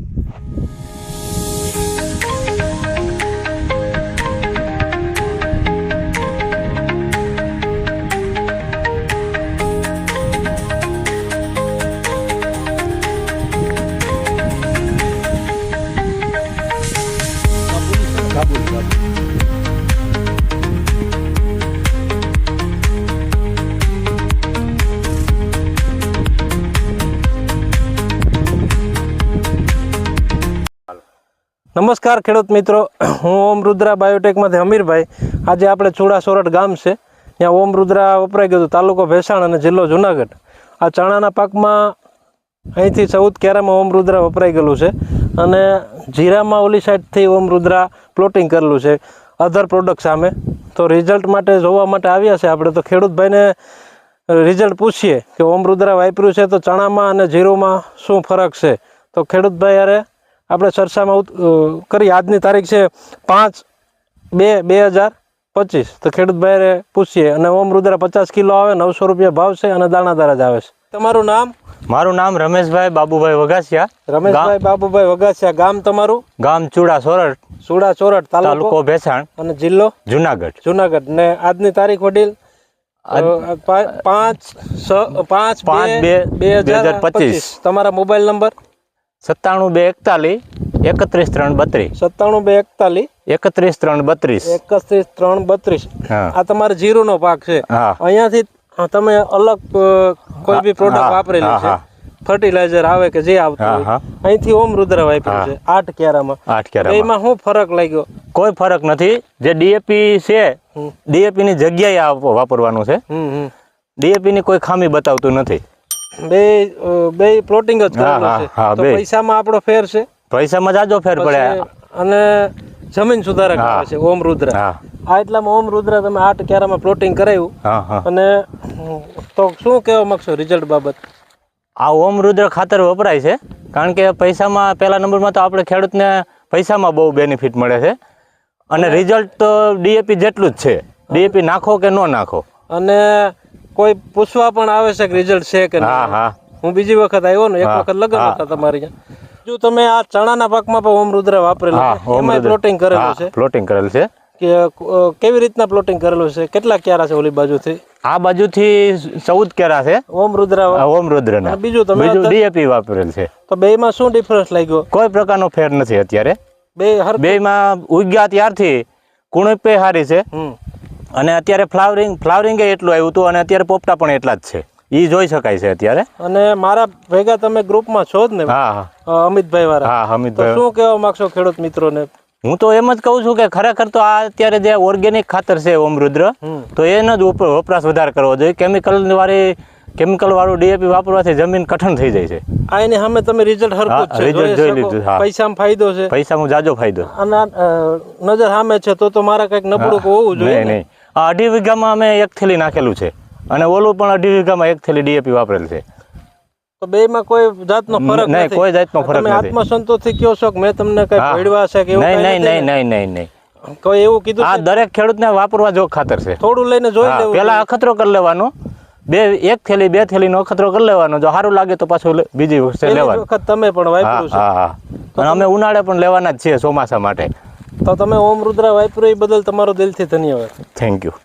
you નમસ્કાર ખેડૂત મિત્રો. હું ઓમ રુદ્રા બાયોટેકમાંથી હમીરભાઈ. આજે આપણે ચૂડા સોરઠ ગામ છે. ત્યાં ઓમ રુદ્રા વપરાઈ ગયું હતું. તાલુકો ભેસાણ અને જિલ્લો જુનાગઢ. આ ચણાના પાકમાં અહીંથી ચૌદ કેરામાં ઓમ રુદ્રા વપરાઈ ગયેલું છે અને જીરામાં ઓલી સાઈડથી ઓમ રુદ્રા પ્લોટિંગ કરેલું છે અધર પ્રોડક્ટ સામે. તો રિઝલ્ટ માટે જોવા માટે આવ્યા છે આપણે. તો ખેડૂતભાઈને રિઝલ્ટ પૂછીએ કે ઓમ રુદ્રા વાપર્યું છે તો ચણામાં અને જીરુમાં શું ફરક છે? તો ખેડૂતભાઈ યારે આપણે ચર્ચામાં કરી. આજની તારીખ છે પાંચ બે બે હજાર પચીસ. તો ખેડૂતભાઈ પૂછીએ અને ઓમ રુદ્રા પચાસ કિલો આવે નવસો રૂપિયા ભાવ છે અને દાણાદાર જ આવે છે. તમારું નામ? મારું નામ રમેશભાઈ બાબુભાઈ વઘાસિયા. રમેશભાઈ બાબુભાઈ વગાસિયા ગામ તમારું? ગામ ચૂડા સોરઠ ચુડા ચોરઠ તાલુકો? ભેસાણ. અને જિલ્લો? જુનાગઢ. જુનાગઢ. ને આજની તારીખ વડીલ? પાંચ પાંચ બે બે હજાર પચીસ. તમારા મોબાઈલ નંબર? સત્તાણું બે એકતાલીસ એકત્રીસ ત્રણ બત્રીસ. સત્તાણું બે એકતાલીસ એકત્રીસ ત્રણ બત્રીસ. એકત્રીસ ત્રણ બત્રીસ. આ તમારે જીરુનો પાક છે. અહીંયાથી તમે અલગ કોઈ બી પ્રોડક્ટ વાપરેલી છે. ફર્ટિલાઇઝર આવે કે જે આવતું હોય. અહીંથી ઓમ રુદ્ર વાપર્યું છે આઠ ક્યારામાં આઠ ક્યારા એમાં શું ફરક લાગ્યો? કોઈ ફરક નથી. જે ડીએપી છે ડીએપી ની જગ્યાએ વાપરવાનું છે. ડીએપી ની કોઈ ખામી બતાવતું નથી. બે બે પ્લોટિંગ જ કરેલું છે. તો પૈસામાં આપણો ફેર છે. પૈસામાં જાજો ફેર પડે. અને જમીન સુધારક. આવે છે ઓમ રુદ્ર. હા. આ એટલામાં ઓમ રુદ્ર તમે આઠ ક્યારામાં પ્લોટિંગ હા અને તો શું કહેવા માંગશો રિઝલ્ટ બાબત? આ ઓમ રુદ્ર ખાતર વપરાય છે કારણ કે પૈસામાં પહેલા નંબરમાં તો આપણે ખેડૂતને પૈસામાં બહુ બેનિફિટ મળે છે. અને રિઝલ્ટ તો ડીએપી જેટલું જ છે. ડીએપી નાખો કે ન નાખો? અને કોઈ પૂછવા પણ આવે છે કે રિઝલ્ટ છે કે હા હા. હું બીજી વખત આવ્યો ને એક વખત લગન હતા તમારી જો તમે આ ચણાના પાકમાં પણ ઓમ રુદ્ર વાપરેલું છે એમાં પ્લોટિંગ કરેલું છે. પ્લોટિંગ કરેલ છે. કે કેવી રીતના પ્લોટિંગ કરેલું છે? કેટલા ક્યારા છે ઓલી બાજુથી? આ બાજુથી ચૌદ કેરા છે. ઓમ રુદ્ર ઓમ રુદ્રના. બીજું તમે બીજું ડીએપી વાપરેલ છે. તો બેમાં શું ડિફરન્સ લાગ્યો? કોઈ પ્રકારનો ફેર નથી અત્યારે. બે હર બેયમાં ઉગ્યા ત્યારથી કુણપે સારી છે. અને અત્યારે ફ્લાવરિંગ ફ્લાવરિંગ એટલું આવ્યું હતું અને અત્યારે પોપટા પણ એટલા જ છે. એ જોઈ શકાય છે અત્યારે. અને મારા ભેગા તમે ગ્રુપમાં છો જ ને? હા હા. અમિતભાઈ વાળા હા તો શું કહેવા માંગશો ખેડૂત મિત્રોને? હું તો એમ જ કહું છું કે ખરેખર તો આ અત્યારે જે ઓર્ગેનિક ખાતર છે ઓમરુદ્ર તો એનો જ વપરાશ વધારે કરવો જોઈએ. કેમિકલ વાળી કેમિકલ વાળું ડીએપી વાપરવાથી જમીન કઠણ થઈ જાય છે. આ એની સામે તમે રિઝલ્ટ હરખું છે. રિઝલ્ટ જોઈ જોઈ લીધું, હા. પૈસામાં ફાયદો છે. પૈસામાં જાજો ફાયદો. અને નજર સામે છે તો તો મારા કંઈક નબળું હોવું જોઈએ નહીં. આ અઢી વીઘામાં અમે એક થેલી નાખેલું છે. અને ઓલું પણ અઢી વીઘામાં એક થેલી ડીએપી વાપરેલ છે. તો બેમાં કોઈ જાતનો ફરક નહીં, કોઈ જાતનો ફરક નથી. આત્મસંતોષથી કયો છો કે મેં તમને કઈ હા. ભેળવા છે કે એવું નહીં નહીં નહીં નહીં નહીં કોઈ એવું કીધું આ દરેક દરેક ખેડૂતને વાપરવા જો ખાતર છે. થોડું લઈને જોઈ લેવું પેલા અખતરો કરી લેવાનો. બે એક થેલી બે થેલીનો અખતરો કરી લેવાનો. જો સારું લાગે તો પાછું બીજી વખતે લેવાનું. તમે પણ વાપર્યું છે. અને અમે ઉનાળે પણ લેવાના જ છીએ ચોમાસા માટે. તો તમે ઓમ રુદ્રા વાઈપુરા એ બદલ તમારો દિલથી ધન્યવાદ. Thank you